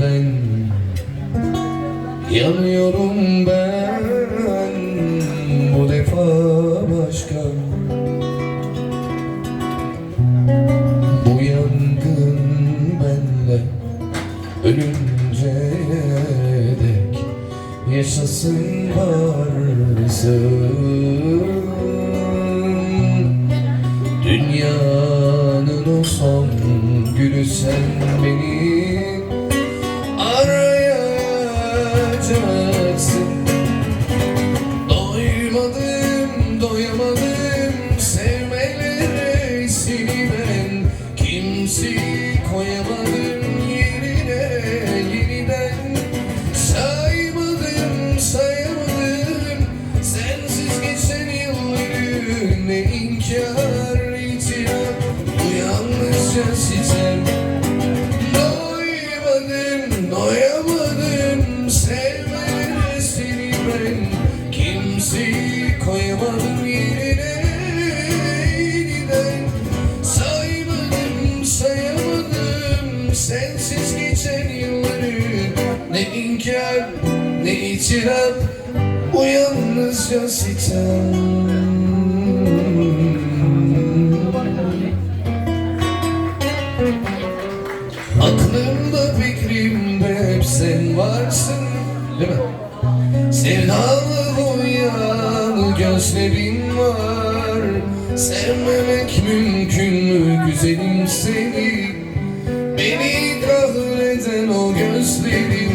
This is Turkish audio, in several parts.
yüzünden Yanıyorum ben bu defa başka. Bu yangın benle ölünce dek Yaşasın varsın. Dünyanın o son gülü sen İnkar, itiraf, bu yalnızca sitem Doymadım, doyamadım sevmelere seni ben. Kimseyi koyamadım yerine yeniden. Saymadım, sayamadım sensiz geçen yılları. Ne inkar, ne itiraf, bu sitem Aklımda fikrimde hep sen varsın. Değil mi? Sevdalı boyalı gözlerin var. Sevmemek mümkün mü güzelim seni? Beni kahreden o gözlerin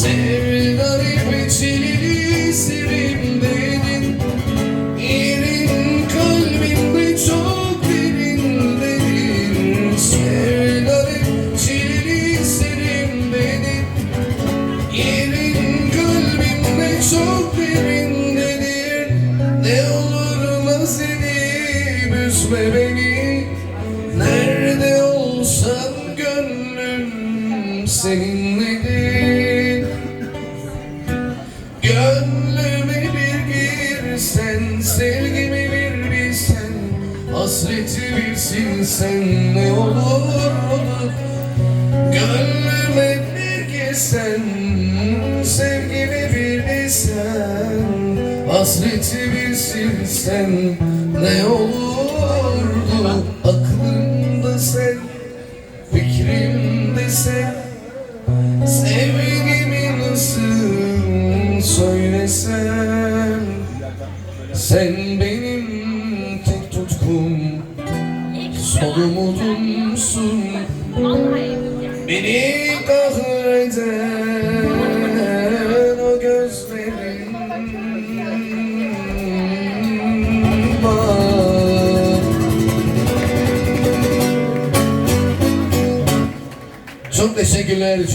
Sevdarip içini serim dedin Yerin kalbimde çok derindedir Sevdarip içini serim dedin Yerin kalbimde çok derindedir Ne olur nasibim üzme beni. Nerede olsan gönlüm seninledir girsen, sevgimi bir bilsen Hasreti bilsin sen ne olur olur. Gönlüme bir girsen, sevgimi bir bilsen Hasreti bilsin sen ne olurdu. Aklımda Sen benim tek tutkum Son umudumsun Beni kahreden o gözlerin var Çok teşekkürler. Çok